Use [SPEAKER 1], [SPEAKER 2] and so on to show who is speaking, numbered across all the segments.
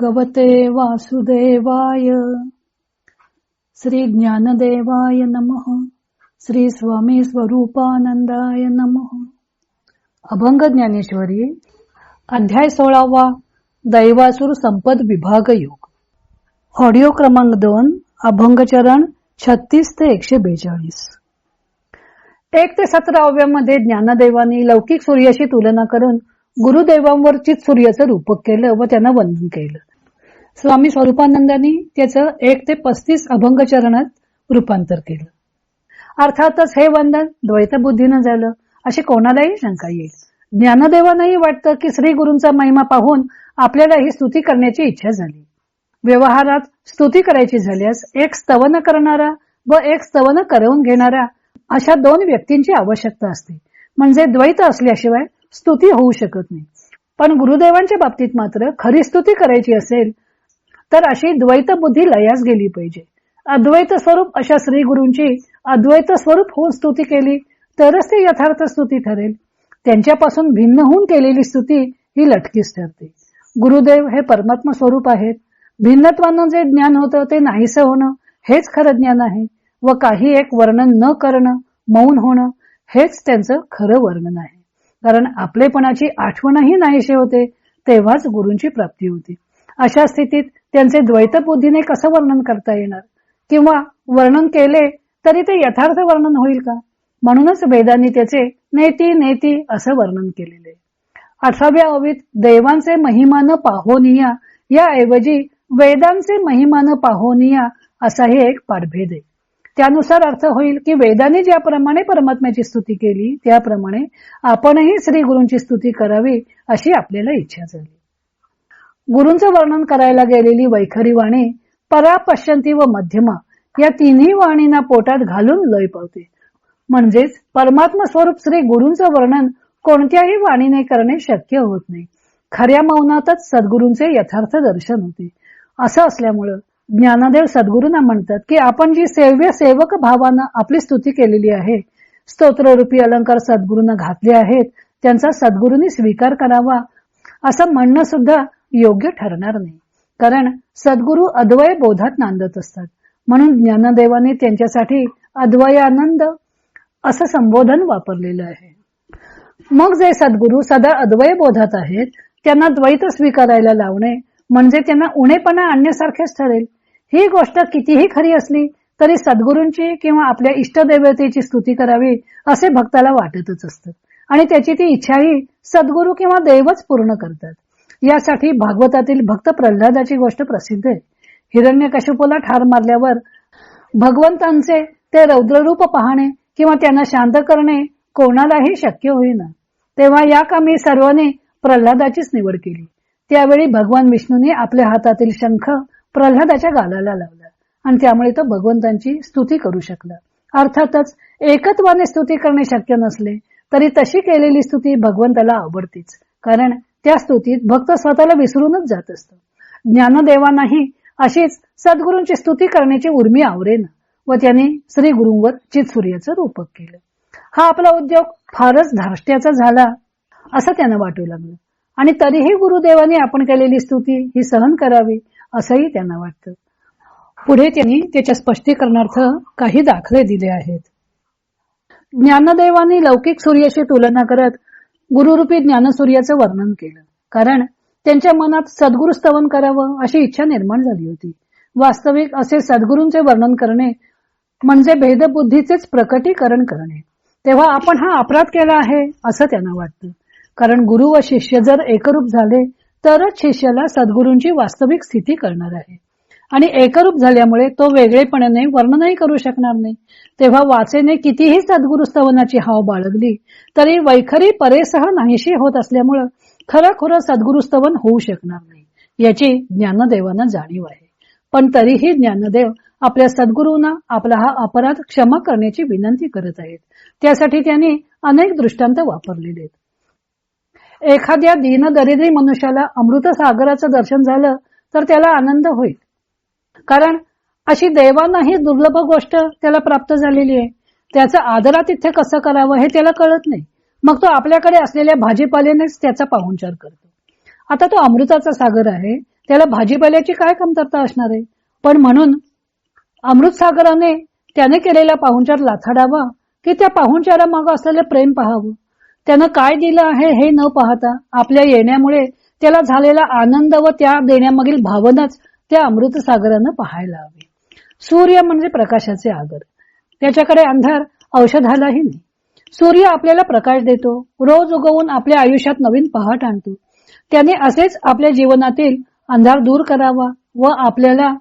[SPEAKER 1] भगवते वासुदेवाय। श्री ज्ञानदेवाय नमः। श्री स्वामी स्वरूपानंदाय नमः। अभंग ज्ञानेश्वरी अध्याय सोळावा दैवासुर संपद विभाग योग. ऑडिओ क्रमांक दोन अभंगचरण छत्तीस ते एकशे बेचाळीस. एक ते सतराव्यामध्ये ज्ञानदेवानी लौकिक सूर्याशी तुलना करून गुरुदेवांवर चित सूर्याचं रूपक केलं व त्यांना वंदन केलं. स्वामी स्वरूपानंदांनी त्याचं एक ते पस्तीस अभंग चरणात रूपांतर केलं. अर्थातच हे वंदन द्वैत बुद्धीनं झालं अशी कोणालाही शंका येईल. ज्ञानदेवांनाही वाटतं की श्री गुरूंचा महिमा पाहून आपल्याला ही स्तुती करण्याची इच्छा झाली. व्यवहारात स्तुती करायची झाल्यास एक स्तवन करणारा व एक स्तवन करवून घेणारा अशा दोन व्यक्तींची आवश्यकता असते. म्हणजे द्वैत असल्याशिवाय स्तुती होऊ शकत नाही. पण गुरुदेवांच्या बाबतीत मात्र खरी स्तुती करायची असेल तर अशी द्वैत बुद्धी लयास गेली पाहिजे. अद्वैत स्वरूप अशा श्री गुरूंची अद्वैत स्वरूप होऊन स्तुती केली तरच ते यथार्थ स्तुती ठरेल. त्यांच्यापासून भिन्न होऊन केलेली स्तुती ही लटकीच ठरते. गुरुदेव हे परमात्मा स्वरूप आहेत. भिन्नत्वानं जे ज्ञान होतं ते नाहीसं होणं हेच खरं ज्ञान आहे. व काही एक वर्णन न करणं मौन होणं हेच त्यांचं खरं वर्णन आहे. कारण आपलेपणाची आठवणही नाहीशी होते तेव्हाच गुरूंची प्राप्ती होती. अशा स्थितीत त्यांचे द्वैत बुद्धीने कसं वर्णन करता येणार? किंवा वर्णन केले तरी ते यथार्थ वर्णन होईल का? म्हणूनच वेदांनी त्याचे नेती नेती असं वर्णन केलेले. अठराव्या अवीत देवांचे महिमान पाहोनिया या ऐवजी वेदांचे महिमान पाहोनिया असाही एक पाठभेद आहे. त्यानुसार अर्थ होईल की वेदांनी ज्याप्रमाणे परमात्म्याची स्तुती केली त्याप्रमाणे आपणही श्री गुरूंची स्तुती करावी अशी आपल्याला इच्छा झाली. गुरूंचं वर्णन करायला गेलेली वैखरी वाणी परापश्यंती व मध्यमा या तिन्ही वाणींना पोटात घालून लय पावते म्हणजेच परमात्मा स्वरूप श्री गुरूंचं वर्णन कोणत्याही वाणीने करणे शक्य होत नाही. खऱ्या मौनातच सद्गुरूंचे यथार्थ दर्शन होते. असं असल्यामुळं ज्ञानदेव सद्गुरूंना म्हणतात की आपण जी सेव्य सेवक भावानं आपली स्तुती केलेली आहे स्तोत्ररूपी अलंकार सद्गुरूंना घातले आहेत त्यांचा सद्गुरूंनी स्वीकार करावा असं म्हणणं सुद्धा योग्य ठरणार नाही. कारण सद्गुरू अद्वय बोधात नांदत असतात. म्हणून ज्ञानदेवाने त्यांच्यासाठी अद्वयानंद असं संबोधन वापरलेलं आहे. मग जे सद्गुरू सदा अद्वय बोधात आहेत त्यांना द्वैत स्वीकारायला लावणे म्हणजे त्यांना उणेपणा आणण्यासारखेच ठरेल. ही गोष्ट कितीही खरी असली तरी सद्गुरूंची किंवा आपल्या इष्टदेवतेची स्तुती करावी असे भक्ताला वाटतच असतं. आणि त्याची ती इच्छाही सद्गुरू किंवा देवच पूर्ण करतात. यासाठी भागवतातील भक्त प्रल्हादाची गोष्ट प्रसिद्ध आहे. हिरण्यकशिपूला ठार मारल्यावर भगवंतांचे ते रौद्ररूप पाहणे किंवा त्यांना शांत करणे कोणालाही शक्य होईना. तेव्हा या कामी सर्वांनी प्रल्हादाचीच निवड केली. त्यावेळी भगवान विष्णूने आपल्या हातातील शंख प्रल्हादाच्या गालाला लावला आणि त्यामुळे तो भगवंतांची स्तुती करू शकला. अर्थातच एकत्वाने स्तुती करणे शक्य नसले तरी तशी केलेली स्तुती भगवंताला आवडतीच. कारण त्या स्तुतीत भक्त स्वतःला विसरूनच जात असतो. ज्ञानदेवांनाही अशीच सद्गुरूंची स्तुती करण्याची उर्मी आवरेन व त्याने श्री गुरुंवर चितसूर्याचं रूपक केलं. हा आपला उद्योग फारच धार्ष्ट्याचा झाला असं त्यांना वाटू लागलं. आणि तरीही गुरुदेवाने आपण केलेली स्तुती ही सहन करावी असंही त्यांना वाटतं. पुढे त्यांनी त्याच्या स्पष्टीकरणार्थ काही दाखले दिले आहेत. ज्ञानदेवानी लौकिक सूर्याशी तुलना करत गुरुरूपी ज्ञानसूर्याचं वर्णन केलं. कारण त्यांच्या मनात सद्गुरु स्तवन करावं अशी इच्छा निर्माण झाली होती. वास्तविक असे सद्गुरूंचे वर्णन करणे म्हणजे भेदबुद्धीचेच प्रकटीकरण करणे. तेव्हा आपण हा अपराध केला आहे असं त्यांना वाटतं. कारण गुरु व शिष्य जर एकरूप झाले तरच शिष्याला सद्गुरूंची वास्तविक स्थिती करणार आहे. आणि एकरूप झाल्यामुळे तो वेगळेपणाने वर्णनही करू शकणार नाही. तेव्हा वाचेने कितीही सद्गुरुस्तवनाची हाव बाळगली तरी वैखरी परेसह नाहीशी होत असल्यामुळं खरं सद्गुरुस्तवन होऊ शकणार नाही. याची ज्ञानदेवांना जाणीव आहे. पण तरीही ज्ञानदेव आपल्या सद्गुरूंना आपला हा अपराध क्षमा करण्याची विनंती करत आहेत. त्यासाठी त्यांनी अनेक दृष्टांत वापरलेले आहेत एखाद्या दीनदरिद्री मनुष्याला अमृत सागराचं दर्शन झालं तर त्याला आनंद होईल. कारण अशी देवांनाही दुर्लभ गोष्ट त्याला प्राप्त झालेली आहे. त्याचं आदरातिथ्य कसं करावं हे त्याला कळत नाही. मग तो आपल्याकडे असलेल्या भाजीपाल्यानेच त्याचा पाहुणचार करतो. आता तो अमृताचा सागर आहे. त्याला भाजीपाल्याची काय कमतरता असणार आहे? पण म्हणून अमृत सागराने त्याने केलेला पाहुणचार लाथाडावा की त्या पाहुणचारा मागं असलेलं प्रेम पाहावं? त्यानं काय दिलं आहे हे न पाहता आपल्या येण्यामुळे त्याला झालेला आनंद व त्या देण्यामागील भावनाच त्या अमृतसागरानं पाहायला हवे. सूर्य म्हणजे प्रकाशाचे आगर. त्याच्याकडे अंधार औषधालाही नाही. सूर्य आपल्याला प्रकाश देतो रोज उगवून आपल्या आयुष्यात नवीन पहाट आणतो. त्याने असेच आपल्या जीवनातील अंधार दूर करावा व आपल्याला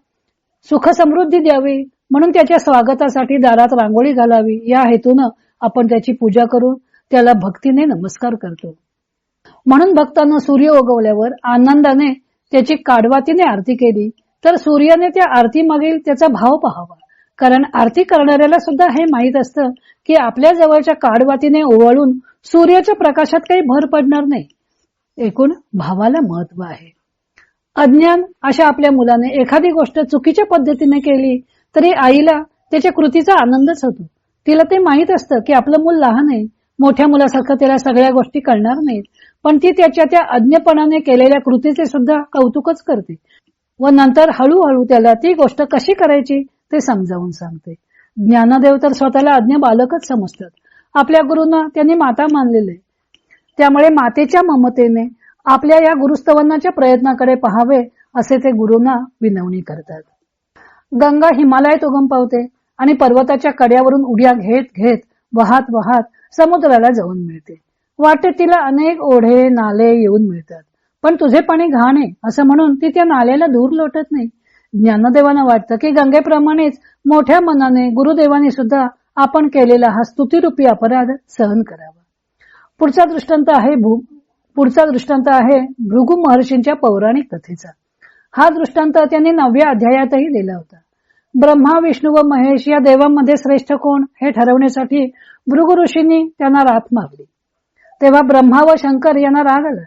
[SPEAKER 1] सुख समृद्धी द्यावी. म्हणून त्याच्या स्वागतासाठी दारात रांगोळी घालावी. या हेतूनं आपण त्याची पूजा करून त्याला भक्तीने नमस्कार करतो. म्हणून भक्तांना सूर्य उगवल्यावर आनंदाने त्याची काडवातीने आरती केली तर सूर्याने त्या आरती मागील त्याचा भाव पाहावा. कारण आरती करणाऱ्याला सुद्धा हे माहीत असतं की आपल्या जवळच्या काडवातीने ओवाळून सूर्याच्या प्रकाशात काही भर पडणार नाही. एकूण भावाला महत्त्व आहे. अज्ञान अशा आपल्या मुलाने एखादी गोष्ट चुकीच्या पद्धतीने केली तरी आईला त्याच्या कृतीचा आनंदच होतो. तिला ते माहीत असतं की आपलं मूल लहान आहे मोठ्या मुलासारखं त्याला सगळ्या गोष्टी कळणार नाहीत. पण ती त्याच्या त्या अज्ञपणाने केलेल्या कृतीचे सुद्धा कौतुकच करते. व नंतर हळूहळू त्याला ती गोष्ट कशी करायची ते समजावून सांगते. ज्ञानदेव तर स्वतःला अज्ञ बालकच समजतात. आपल्या गुरुंना त्यांनी माता मानलेले. त्यामुळे मातेच्या ममतेने आपल्या या गुरुस्तवनाच्या प्रयत्नाकडे पहावे असे ते गुरुंना विनवणी करतात. गंगा हिमालयात उगम पावते आणि पर्वताच्या कड्यावरून उड्या घेत घेत वाहत वाहत समुद्राला जाऊन मिळते. वाटेत तिला अनेक ओढे नाले येऊन मिळतात. पण तुझे पाणी घाण आहे असं म्हणून ती त्या नाल्याला दूर लोटत नाही. ज्ञानदेवांना वाटतं की गंगेप्रमाणेच मोठ्या मनाने गुरुदेवाने सुद्धा आपण केलेला हा स्तुतिरूपी अपराध सहन करावा. पुढचा दृष्टांत आहे भू पुढचा दृष्टांत आहे भृगु महर्षींच्या पौराणिक कथेचा. हा दृष्टांत त्यांनी नवव्या अध्यायातही दिला होता. ब्रह्मा विष्णू व महेश या देवांमध्ये श्रेष्ठ कोण हे ठरवण्यासाठी भृगु ऋषींनी त्यांना रात मागली तेव्हा ब्रह्मा व शंकर यांना राग आला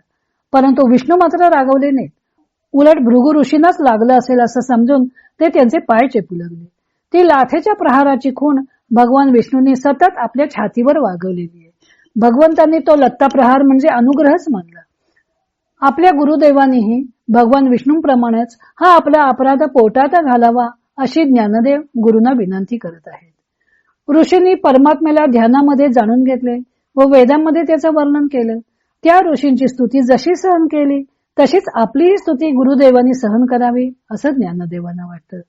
[SPEAKER 1] परंतु विष्णू मात्र रागवले नाहीत. उलट भृगु ऋषीनाच लागलं असेल असं समजून ते त्यांचे पाय चेपू लागले. ती लाथेच्या प्रहाराची खूण भगवान विष्णूंनी सतत आपल्या छातीवर वागवलेली आहे. भगवंतांनी तो लत्ता प्रहार म्हणजे अनुग्रहच मानला. आपल्या गुरुदेवानीही भगवान विष्णूंप्रमाणेच हा आपला अपराध पोटात घालावा अशी ज्ञानदेव गुरुना विनंती करत आहेत. ऋषींनी परमात्म्याला ध्यानामध्ये जाणून घेतले. व वेदांमध्ये त्याचं वर्णन केलं. त्या ऋषींची स्तुती जशी सहन केली तशीच आपलीही स्तुती गुरुदेवानी सहन करावी असं ज्ञानदेवांना वाटतं.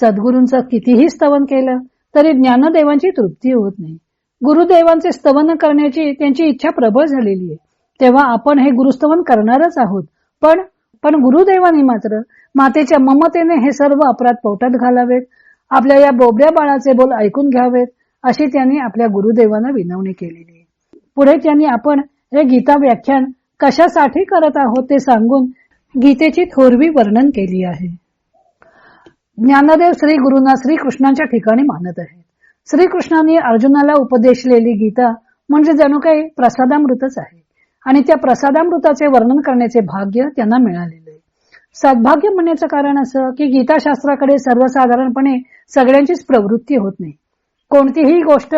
[SPEAKER 1] सद्गुरूंचं कितीही स्तवन केलं तरी ज्ञानदेवांची तृप्ती होत नाही. गुरुदेवांचे स्तवन करण्याची त्यांची इच्छा प्रबळ झालेली आहे. तेव्हा आपण हे गुरुस्तवन करणारच आहोत. पण पण गुरुदेवानी मात्र मातेच्या ममतेने हे सर्व अपराध पोटात घालावेत आपल्या या बोबड्या बाळाचे बोल ऐकून घ्यावेत अशी त्यांनी आपल्या गुरुदेवांना विनवणी केलेली आहे. पुढे त्यांनी आपण हे गीता व्याख्यान कशासाठी करत आहोत ते सांगून गीतेची थोरवी वर्णन केली आहे. ज्ञानदेव श्री गुरुना श्री कृष्णांच्या ठिकाणी मानत आहेत. श्रीकृष्णाने अर्जुनाला उपदेशलेली गीता म्हणजे जणू काही प्रसादामृतच आहे. आणि त्या प्रसादामृताचे वर्णन करण्याचे भाग्य त्यांना मिळालेले आहे. सद्भाग्य म्हणण्याचं कारण असं की गीताशास्त्राकडे सर्वसाधारणपणे सगळ्यांचीच प्रवृत्ती होत नाही. कोणतीही गोष्ट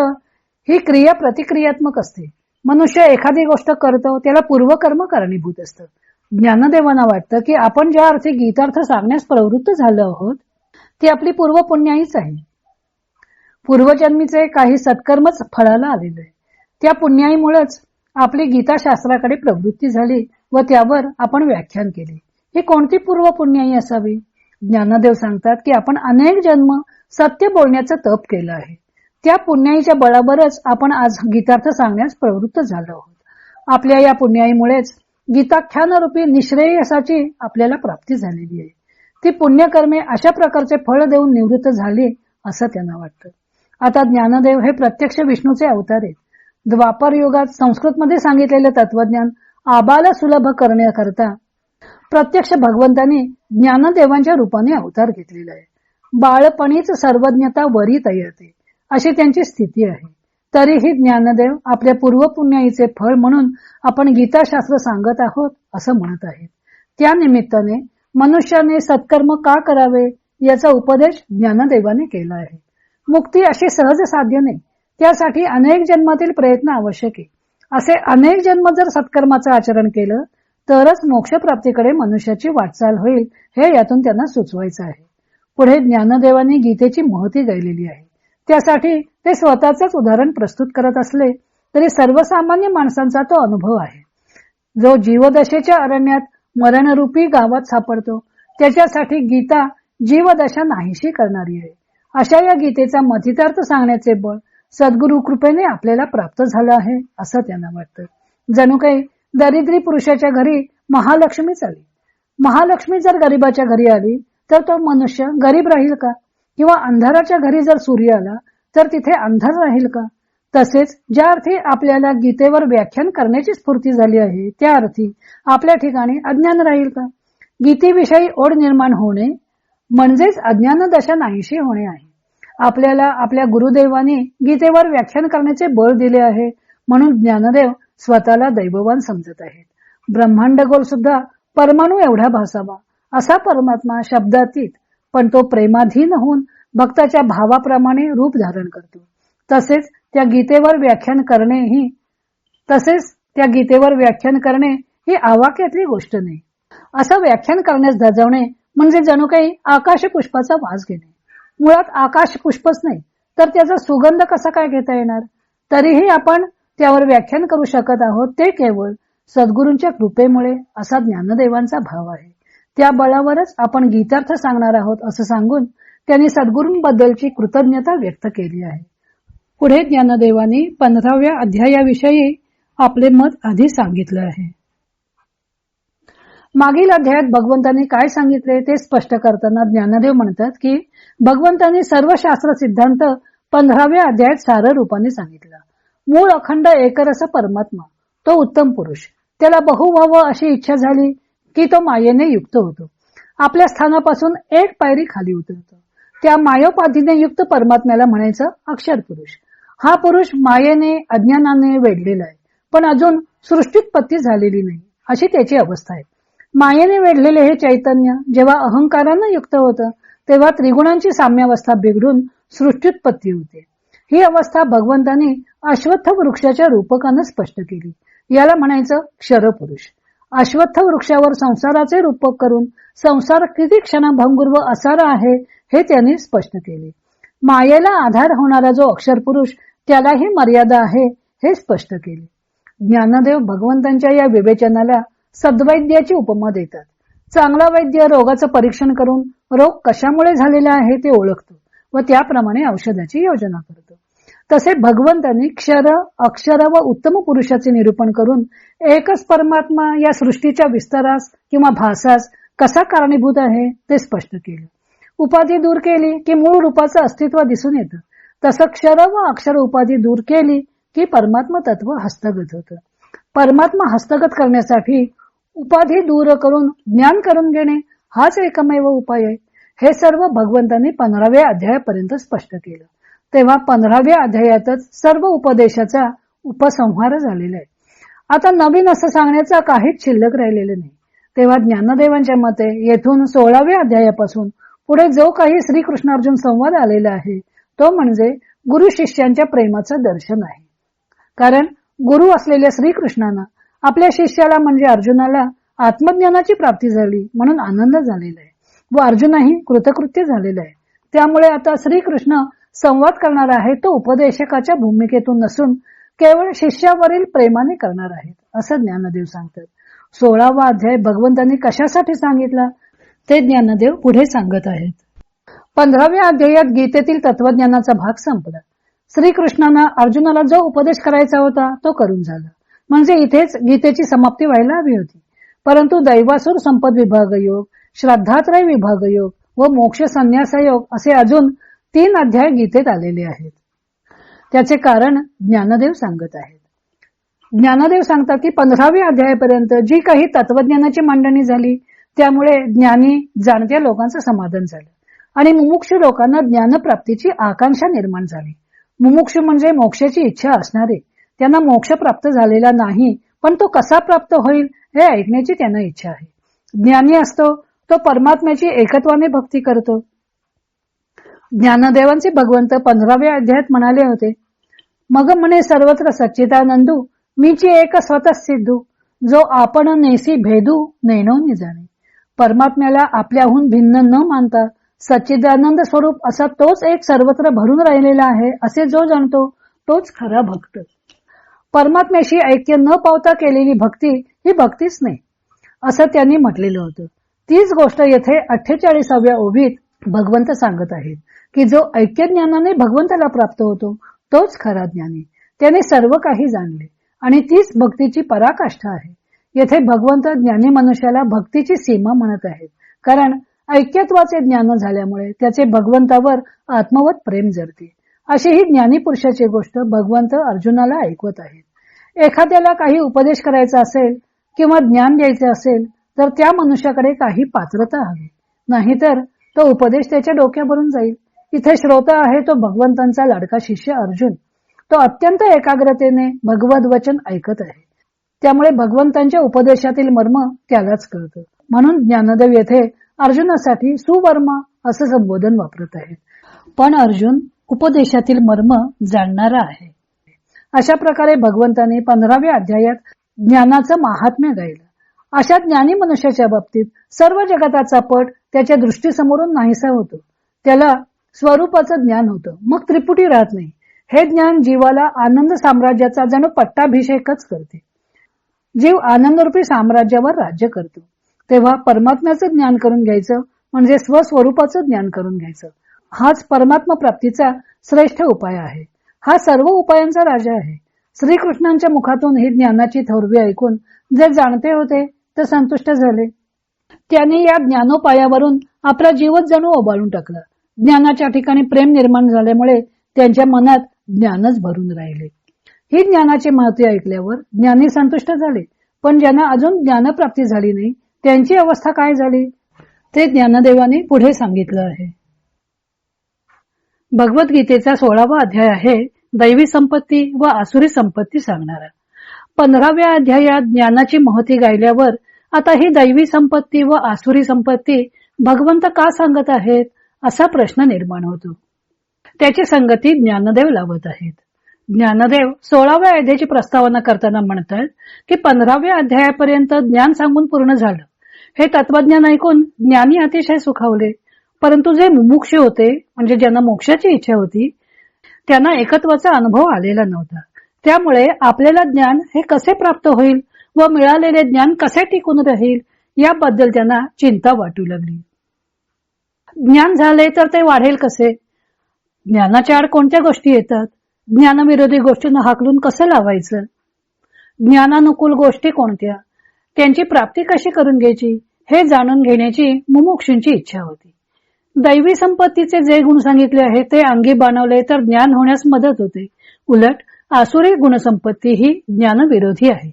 [SPEAKER 1] ही क्रिया प्रतिक्रियात्मक असते. मनुष्य एखादी गोष्ट करतो त्याला पूर्वकर्म कारणीभूत असतं. ज्ञानदेवांना वाटतं की आपण ज्या अर्थी गीतार्थ सांगण्यास प्रवृत्त झालो आहोत ती आपली पूर्व पुण्याईच आहे. पूर्वजन्मीचे काही सत्कर्मच फळाला आलेले आहे. त्या पुण्याईमुळेच आपली गीताशास्त्राकडे प्रवृत्ती झाली व त्यावर आपण व्याख्यान केले. ही कोणती पूर्व पुण्याई असावी? ज्ञानदेव सांगतात की आपण अनेक जन्म सत्य बोलण्याचं तप केलं आहे. त्या पुण्याईच्या बळावरच आपण आज गीतार्थ सांगण्यास प्रवृत्त झालो आहोत. आपल्या या पुण्याईमुळेच गीताख्यानरूपी निश्रेयसाची आपल्याला प्राप्ती झालेली आहे. ती पुण्यकर्मे अशा प्रकारचे फळ देऊन निवृत्त झाली असं त्यांना वाटतं. आता ज्ञानदेव हे प्रत्यक्ष विष्णूचे अवतार आहेत. द्वापर युगात संस्कृतमध्ये सांगितलेले तत्वज्ञान आबाला सुलभ करण्याकरता प्रत्यक्ष भगवंतांनी ज्ञानदेवांच्या रूपाने अवतार घेतलेला आहे. बाळपणीच सर्वज्ञता वरी तयते अशी त्यांची स्थिती आहे. तरीही ज्ञानदेव आपल्या पूर्वपुण्याईचे फळ म्हणून आपण गीताशास्त्र सांगत आहोत असं म्हणत आहेत. त्या निमित्ताने मनुष्याने सत्कर्म का करावे याचा उपदेश ज्ञानदेवाने केला आहे. मुक्ती अशी सहज साध्य नाही. त्यासाठी अनेक जन्मातील प्रयत्न आवश्यक आहे. असे अनेक जन्म जर सत्कर्माचं आचरण केलं तरच मोक्षप्राप्तीकडे मनुष्याची वाटचाल होईल हे यातून त्यांना सुचवायचं आहे. पुढे ज्ञानदेवांनी गीतेची महती गायलेली आहे. त्यासाठी ते स्वतःच उदाहरण प्रस्तुत करत असले तरी सर्वसामान्य माणसांचा तो अनुभव आहे. जो जीवदशेच्या अरण्यात मरणरूपी गावात सापडतो त्याच्यासाठी गीता जीवदशा नाहीशी करणारी आहे. अशा या गीतेचा मथितार्थ सांगण्याचे बळ सद्गुरु कृपेने आपल्याला प्राप्त झालं आहे असं त्यांना वाटतं. जणू काही दरिद्री पुरुषाच्या घरी महालक्ष्मीच आली. महालक्ष्मी जर गरीबाच्या घरी आली तर तो मनुष्य गरीब राहील का? किंवा अंधाराच्या घरी जर सूर्य आला तर तिथे अंधार राहील का? तसेच ज्या अर्थी आपल्याला गीतेवर व्याख्यान करण्याची स्फूर्ती झाली आहे त्या अर्थी आपल्या ठिकाणी अज्ञान राहील का? गीतेविषयी ओढ निर्माण होणे म्हणजेच अज्ञान दशा नाहीशी होणे आहे. आपल्याला आपल्या गुरुदेवाने गीतेवर व्याख्यान करण्याचे बळ दिले आहे म्हणून ज्ञानदेव स्वतःला दैववान समजत आहेत. ब्रह्मांड गोल सुद्धा परमाणू एवढा भासावा असा परमात्मा शब्दातीत पण तो प्रेमाधीन होऊन भक्ताच्या भावाप्रमाणे रूप धारण करतो. तसेच त्या गीतेवर व्याख्यान करणे ही तसेच त्या गीतेवर व्याख्यान करणे ही आवाक्यातली गोष्ट नाही. असं व्याख्यान करण्यास धजवणे म्हणजे जणू काही आकाश पुष्पाचा वास घेणे. मुळात आकाश पुष्पच नाही तर त्याचा सुगंध कसा काय घेता येणार? तरीही आपण त्यावर व्याख्यान करू शकत आहोत ते केवळ सद्गुरूंच्या कृपेमुळे असा ज्ञानदेवांचा भाव आहे. त्या बळावरच आपण गीतार्थ सांगणार आहोत असं सांगून त्यांनी सद्गुरूंबद्दलची कृतज्ञता व्यक्त केली आहे. पुढे ज्ञानदेवानी पंधराव्या अध्यायाविषयी आपले मत आधी सांगितले आहे. मागील अध्यायात भगवंतांनी काय सांगितले ते स्पष्ट करताना ज्ञानदेव म्हणतात की भगवंतांनी सर्व शास्त्र सिद्धांत पंधराव्या अध्यायात सार रूपाने सांगितला. मूळ अखंड एकरस परमात्मा तो उत्तम पुरुष. त्याला बहु व्हावं अशी इच्छा झाली की तो मायेने युक्त होतो. आपल्या स्थानापासून एक पायरी खाली उतरतो. त्या मायोपाधीने युक्त परमात्म्याला म्हणायचं अक्षर पुरुष. हा पुरुष मायेने अज्ञानाने वेढलेला आहे. पण अजून सृष्टीत्पत्ती झालेली नाही अशी त्याची अवस्था आहे. मायेने वेढलेले हे चैतन्य जेव्हा अहंकारानं युक्त होतं तेव्हा त्रिगुणांची साम्यावस्था बिघडून सृष्टीत्पत्ती होते. ही अवस्था भगवंतांनी अश्वत्थ वृक्षाच्या रूपकानं स्पष्ट केली. याला म्हणायचं क्षरपुरुष. अश्वत्थ वृक्षावर संसाराचे रूपक करून संसार किती क्षणभंगुर व असारा आहे हे त्यांनी स्पष्ट केले. मायेला आधार होणारा जो अक्षर पुरुष त्यालाही मर्यादा आहे हे स्पष्ट केले. ज्ञानदेव भगवंतांच्या या विवेचनाला सद्वैद्याची उपमा देतात. चांगला वैद्य रोगाचं परीक्षण करून रोग कशामुळे झालेला आहे ते ओळखतो व त्याप्रमाणे औषधाची योजना करतो. तसे भगवंतांनी क्षर अक्षर व उत्तम पुरुषाचे निरूपण करून एकच परमात्मा या सृष्टीच्या विस्तारास किंवा भासास कसा कारणीभूत आहे ते स्पष्ट केले. उपाधी दूर केली की मूळ रूपाचं अस्तित्व दिसून येतं. तसं क्षर व अक्षर उपाधी दूर केली की परमात्मा तत्व हस्तगत होतं. परमात्मा हस्तगत करण्यासाठी उपाधी दूर करून ज्ञान करून घेणे हाच एकमेव उपाय आहे. हे सर्व भगवंतांनी पंधराव्या अध्यायापर्यंत स्पष्ट केलं. तेव्हा पंधराव्या अध्यायातच सर्व उपदेशाचा उपसंहार झालेला आहे. आता नवीन असं सांगण्याचा काहीच शिल्लक राहिलेलं नाही. तेव्हा ज्ञानदेवांच्या मते येथून सोळाव्या अध्यायापासून पुढे जो काही श्रीकृष्णार्जुन संवाद आलेला आहे तो म्हणजे गुरु शिष्यांच्या प्रेमाचं दर्शन आहे. कारण गुरु असलेल्या श्रीकृष्णानं आपल्या शिष्याला म्हणजे अर्जुनाला आत्मज्ञानाची प्राप्ती झाली म्हणून आनंद झालेला आहे. व अर्जुनही कृतकृत्य झालेला आहे. त्यामुळे आता श्रीकृष्ण संवाद करणार आहे तो उपदेशकाच्या भूमिकेतून नसून केवळ शिष्यावरील प्रेमाने करणार आहेत असं ज्ञानदेव सांगतात. सोळावा अध्याय भगवंतांनी कशासाठी सांगितला? ते ज्ञानदेव पुढे सांगत आहेत. पंधराव्या अध्यायात गीतेतील तत्वज्ञानाचा भाग संपला. श्रीकृष्णांना अर्जुनाला जो उपदेश करायचा होता तो करून झाला. म्हणजे इथेच गीतेची समाप्ती व्हायला हवी होती. परंतु दैवासूर संपद विभाग योग श्राद्धात्रय विभाग योग व मोक्ष संन्यास योग असे अजून तीन अध्याय गीतेत आलेले आहेत. त्याचे कारण ज्ञानदेव सांगत आहेत. ज्ञानदेव सांगतात की पंधराव्या अध्यायापर्यंत जी काही तत्वज्ञानाची मांडणी झाली त्यामुळे ज्ञानी जाणत्या लोकांचं समाधान झालं. आणि मुमुक्ष लोकांना ज्ञानप्राप्तीची आकांक्षा निर्माण झाली. मुमुक्ष म्हणजे मोक्षाची इच्छा असणारे. त्यांना मोक्ष प्राप्त झालेला नाही पण तो कसा प्राप्त होईल हे ऐकण्याची त्यांना इच्छा आहे. ज्ञानी असतो तो परमात्म्याची एकत्वाने भक्ती करतो. ज्ञानदेवांचे भगवंत पंधराव्या अध्यायात म्हणाले होते मग म्हणे सर्वत्र सच्चिदानंदू मीची एक स्वतः सिद्धू जो आपण नेसी भेदू नेणवनी जाणे परमात्म्याला आपल्याहून भिन्न न मानता सच्चिदानंद स्वरूप असा तोच एक सर्वत्र भरून राहिलेला आहे असे जो जाणतो तोच खरा भक्त. परमात्म्याशी ऐक्य न पावता केलेली भक्ती ही भक्तीच नाही. असं त्यांनी म्हटलेलं होतं. तीच गोष्ट येथे अठ्ठेचाळीसाव्या ओबीत भगवंत सांगत आहेत की जो ऐक्य ज्ञानाने भगवंताला प्राप्त होतो तोच खरा ज्ञानी. त्याने सर्व काही जाणले आणि तीच भक्तीची पराकाष्ठा आहे. येथे भगवंत ज्ञानी मनुष्याला भक्तीची सीमा म्हणत आहेत. कारण ऐक्यत्वाचे ज्ञान झाल्यामुळे त्याचे भगवंतावर आत्मवत प्रेम जरते अशी ही ज्ञानी पुरुषाची गोष्ट भगवंत अर्जुनाला ऐकवत आहेत. एखाद्याला काही उपदेश करायचा असेल किंवा ज्ञान द्यायचे असेल तर त्या मनुष्याकडे काही पात्रता हवी. नाहीतर तो उपदेश त्याच्या डोक्यावरून जाईल. इथे श्रोता आहे तो भगवंतांचा लाडका शिष्य अर्जुन. तो अत्यंत एकाग्रतेने भगवत वचन ऐकत आहे. त्यामुळे भगवंतांच्या उपदेशातील मर्म त्यालाच कळतं. म्हणून ज्ञानदेव येथे अर्जुनासाठी सुवर्मा असं संबोधन वापरत आहेत. पण अर्जुन उपदेशातील मर्म जाणणारा आहे. अशा प्रकारे भगवंताने पंधराव्या अध्यायात ज्ञानाचं महात्म्य गायलं. अशा ज्ञानी मनुष्याच्या बाबतीत सर्व जगताचा पट त्याच्या दृष्टीसमोरून नाहीसा होतो. त्याला स्वरूपाचं ज्ञान होतं. मग त्रिपुटी राहत नाही. हे ज्ञान जीवाला आनंद साम्राज्याचा जणू पट्टाभिषेकच करते. जीव आनंदरूपी साम्राज्यावर राज्य करतो. तेव्हा परमात्म्याचं ज्ञान करून घ्यायचं म्हणजे स्वस्वरूपाचं ज्ञान करून घ्यायचं. हाच परमात्मा प्राप्तीचा श्रेष्ठ उपाय आहे. हा सर्व उपायांचा राजा आहे. श्रीकृष्णांच्या मुखातून ही ज्ञानाची थोरवी ऐकून जे जाणते होते ते संतुष्ट झाले. त्यांनी या ज्ञानोपायावरून आपला जीवच जणू ओबाळून टाकला. ज्ञानाच्या ठिकाणी प्रेम निर्माण झाल्यामुळे त्यांच्या मनात ज्ञानच भरून राहिले. ही ज्ञानाची महत्त्व ऐकल्यावर ज्ञानी संतुष्ट झाले. पण ज्यांना अजून ज्ञानप्राप्ती झाली नाही त्यांची अवस्था काय झाली? ते ज्ञानदेवाने पुढे सांगितलं आहे. भगवद्गीतेचा सोळावा अध्याय आहे दैवी संपत्ती व आसुरी संपत्ती सांगणारा. पंधराव्या अध्यायात ज्ञानाची महती गायल्यावर आता ही दैवी संपत्ती व आसुरी संपत्ती भगवंत का सांगत आहेत असा प्रश्न निर्माण होतो. त्याची संगती ज्ञानदेव लावत आहेत. ज्ञानदेव सोळाव्या अध्यायाची प्रस्तावना करताना म्हणतात की पंधराव्या अध्यायापर्यंत ज्ञान सांगून पूर्ण झालं. हे तत्वज्ञान ऐकून ज्ञानी अतिशय सुखावले. परंतु जे मुमुक्ष होते म्हणजे ज्यांना मोक्षाची इच्छा होती त्यांना एकत्वाचा अनुभव आलेला नव्हता. त्यामुळे आपल्याला ज्ञान हे कसे प्राप्त होईल व मिळालेले ज्ञान कसे टिकून राहील याबद्दल त्यांना चिंता वाटू लागली. ज्ञान झाले तर ते वाढेल कसे? ज्ञानाच्या आड कोणत्या गोष्टी येतात? ज्ञानविरोधी गोष्टींना हाकलून कसं लावायचं? ज्ञानानुकूल गोष्टी कोणत्या? त्यांची प्राप्ती कशी करून घ्यायची? हे जाणून घेण्याची मुमुक्षूंची इच्छा होती. दैवी संपत्तीचे जे गुण सांगितले आहेत ते अंगी बनवले तर ज्ञान होण्यास मदत होते. उलट आसुरी गुणसंपत्ती ही ज्ञानविरोधी आहे.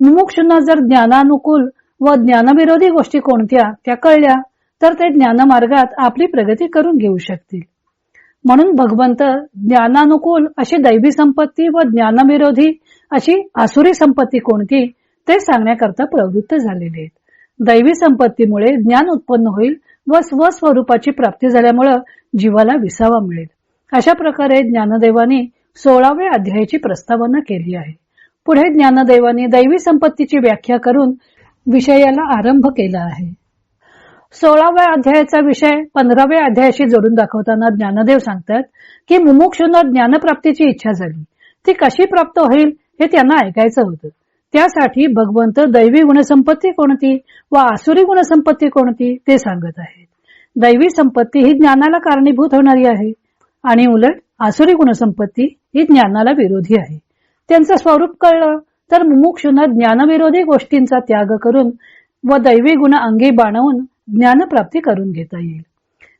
[SPEAKER 1] मुमुक्षूंना जर ज्ञानानुकूल व ज्ञानविरोधी गोष्टी कोणत्या त्या कळल्या तर ते ज्ञानमार्गात आपली प्रगती करून घेऊ शकतील. म्हणून भगवंत ज्ञानानुकूल अशी दैवी संपत्ती व ज्ञानविरोधी अशी आसुरी संपत्ती कोणती ते सांगण्याकरता प्रवृत्त झालेले आहेत. दैवी संपत्तीमुळे ज्ञान उत्पन्न होईल व स्वस्वरूपाची प्राप्ती झाल्यामुळं जीवाला विसावा मिळेल. अशा प्रकारे ज्ञानदेवाने सोळाव्या अध्यायाची प्रस्तावना केली आहे. पुढे ज्ञानदेवाने दैवी संपत्तीची व्याख्या करून विषयाला आरंभ केला आहे. सोळाव्या अध्यायाचा विषय पंधराव्या अध्यायाशी जोडून दाखवताना ज्ञानदेव सांगतात की मुमुक्षूंना ज्ञानप्राप्तीची इच्छा झाली. ती कशी प्राप्त होईल हे त्यांना ऐकायचं होतं. त्यासाठी भगवंत दैवी गुणसंपत्ती कोणती व आसुरी गुणसंपत्ती कोणती ते सांगत आहेत. दैवी संपत्ती ही ज्ञानाला कारणीभूत होणारी आहे. आणि उलट आसुरी गुणसंपत्ती ही ज्ञानाला विरोधी आहे. त्यांचं स्वरूप कळलं तर मुमुक्षूंना ज्ञानविरोधी गोष्टींचा त्याग करून व दैवी गुण अंगी बाणवून ज्ञानप्राप्ती करून घेता येईल.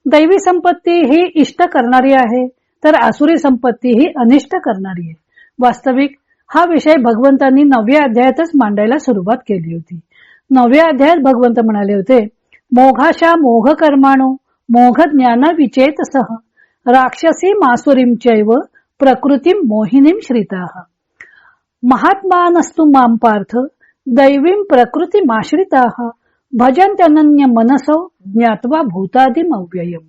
[SPEAKER 1] दैवी संपत्ती ही इष्ट करणारी आहे तर आसुरी संपत्ती ही अनिष्ट करणारी आहे. वास्तविक हा विषय भगवंतांनी नवव्या अध्यायातच मांडायला सुरुवात केली होती. नवव्या अध्यायात भगवंत म्हणाले होते मोघाशा मोघ कर्माणू मोघ ज्ञान विचेत सह राक्षसी मासुरीम चैव प्रकृतीम मोहिनीम श्रिता। महात्मा नस्तु माम पार्थ दैवीम प्रकृती माश्रिता भजंत्यनन्य मनसो ज्ञात्वा भूतादिम अव्ययम।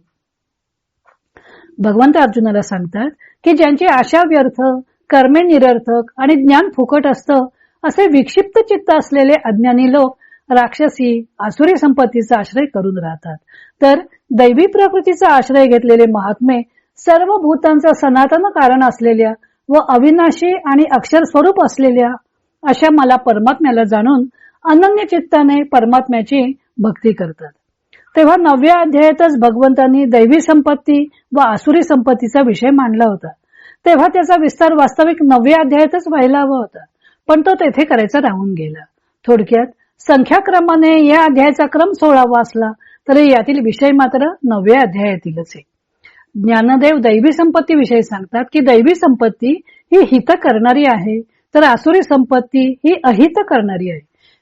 [SPEAKER 1] भगवंत अर्जुनाला सांगतात की ज्यांची आशा व्यर्थ कर्मे निरर्थक आणि ज्ञान फुकट असतं असे विक्षिप्त चित्त असलेले अज्ञानी लोक राक्षसी आसुरी संपत्तीचा आश्रय करून राहतात. तर दैवी प्रकृतीचा आश्रय घेतलेले महात्मे सर्व भूतांचा सनातन कारण असलेल्या व अविनाशी आणि अक्षर स्वरूप असलेल्या अशा मला परमात्म्याला जाणून अनन्य चित्ताने परमात्म्याची भक्ती करतात. तेव्हा नवव्या अध्यायातच भगवंतांनी दैवी संपत्ती व आसुरी संपत्तीचा विषय मांडला होता. तेव्हा त्याचा विस्तार वास्तविक नवव्या अध्यायातच व्हायला हवा होता पण तो तेथे करायचा राहून गेला. थोडक्यात संख्याक्रमाने या अध्यायाचा क्रम सोळावा असला तरी यातील विषय मात्र नवव्या अध्यायातीलच आहे. ज्ञानदेव दैवी संपत्ती विषयी सांगतात की दैवी संपत्ती ही हित करणारी आहे तर आसुरी संपत्ती ही अहित करणारी आहे.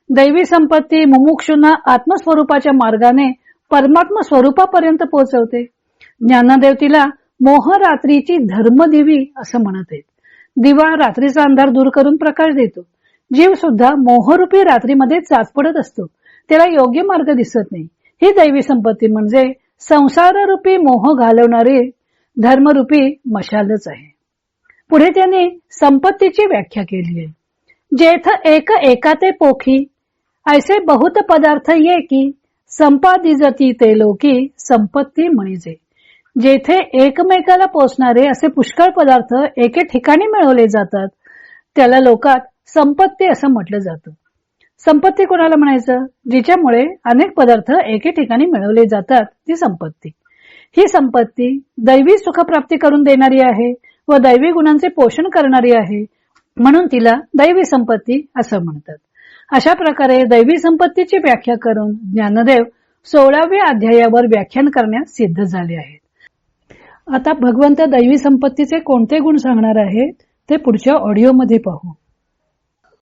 [SPEAKER 1] दैवी संपत्ती मुमुक्षुना आत्मस्वरूपाच्या मार्गाने परमात्म स्वरूपापर्यंत पोहोचवते. ज्ञानदेव तिला मोहरात्रीची धर्मदेवी धर्मदिवी असं म्हणत आहेत. दिवा रात्रीचा अंधार दूर करून प्रकाश देतो. जीव सुद्धा मोहरूपी रात्रीमध्ये चाचपडत असतो. त्याला योग्य मार्ग दिसत नाही. ही दैवी संपत्ती म्हणजे संसाररूपी मोह घालवणारी धर्मरूपी मशालच आहे. पुढे त्यांनी संपत्तीची व्याख्या केली आहे. जेथ एक एकाते पोखी ऐसे बहुत पदार्थ ये की संपादिजती ते लोकी संपत्ती म्हणजे. जेथे एकमेकाला पोचणारे असे पुष्कळ पदार्थ एके ठिकाणी मिळवले जातात त्याला लोकात संपत्ती असं म्हटलं जातं. संपत्ती कोणाला म्हणायचं? जिच्यामुळे अनेक पदार्थ एके ठिकाणी मिळवले जातात ती संपत्ती. ही संपत्ती दैवी सुखप्राप्ती करून देणारी आहे व दैवी गुणांचे पोषण करणारी आहे म्हणून तिला दैवी संपत्ती असं म्हणतात. अशा प्रकारे दैवी संपत्तीची व्याख्या करून ज्ञानदेव सोळाव्या अध्यायावर व्याख्यान करण्यास सिद्ध झाले आहेत. आता भगवंत दैवी संपत्तीचे कोणते गुण सांगणार आहेत ते पुढच्या ऑडिओमध्ये पाहू.